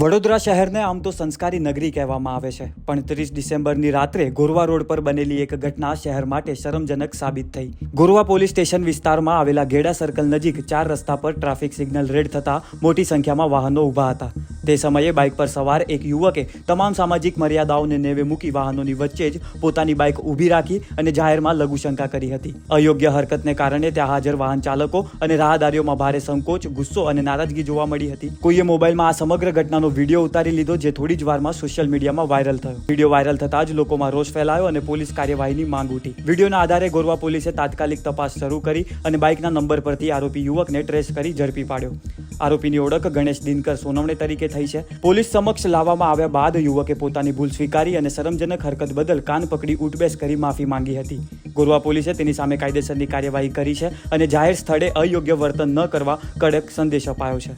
વડોદરા શહેરને આમ તો સંસ્કારી નગરી કહેવામાં આવે છે. પણ ત્રીસ ડિસેમ્બરની રાત્રે ગોરવા રોડ પર બનેલી એક ઘટના શહેર માટે શરમજનક સાબિત થઈ. ગોરવા પોલીસ સ્ટેશન વિસ્તારમાં આવેલા ગેડા સર્કલ નજીક ચાર રસ્તા પર ટ્રાફિક સિગ્નલ રેડ થતાં મોટી સંખ્યામાં વાહનો ઊભા હતા. તે સમયે બાઇક પર સવાર એક યુવકે તમામ સામાજિક મર્યાદાઓને નેવે મૂકી વાહનોની વચ્ચે જ પોતાની બાઇક ઊભી રાખી અને જાહેરમાં લઘુશંકા કરી હતી. અયોગ્ય હરકતને કારણે ત્યાં હાજર વાહન ચાલકો અને રાહદારીઓમાં ભારે સંકોચ, ગુસ્સો અને નારાજગી જોવા મળી હતી. કોઈએ મોબાઈલમાં આ સમગ્ર ઘટનાનો વીડિયો ઉતારી લીધો જે થોડી જ વારમાં સોશિયલ મીડિયામાં વાયરલ થયો. વીડિયો વાયરલ થતાં જ લોકોમાં રોષ ફેલાયો અને પોલીસ કાર્યવાહીની માંગ ઉઠી. વિડીયોના આધારે ગોરવા પોલીસે તાત્કાલિક તપાસ શરૂ કરી અને બાઇકના નંબર પરથી આરોપી યુવકને ટ્રેસ કરી ઝડપી પાડ્યો. આરોપીની ઓળખ ગણેશ દિનકર સોનવણે તરીકે થઈ છે. પોલીસ સમક્ષ લાવવામાં આવ્યા બાદ યુવકે પોતાની ભૂલ સ્વીકારી અને શરમજનક હરકત બદલ કાન પકડી ઉઠબેસ કરી માફી માંગી હતી. ગોરવા પોલીસે તેની સામે કાયદેસરની કાર્યવાહી કરી છે અને જાહેર સ્થળે અયોગ્ય વર્તન ન કરવા કડક સંદેશ અપાયો છે.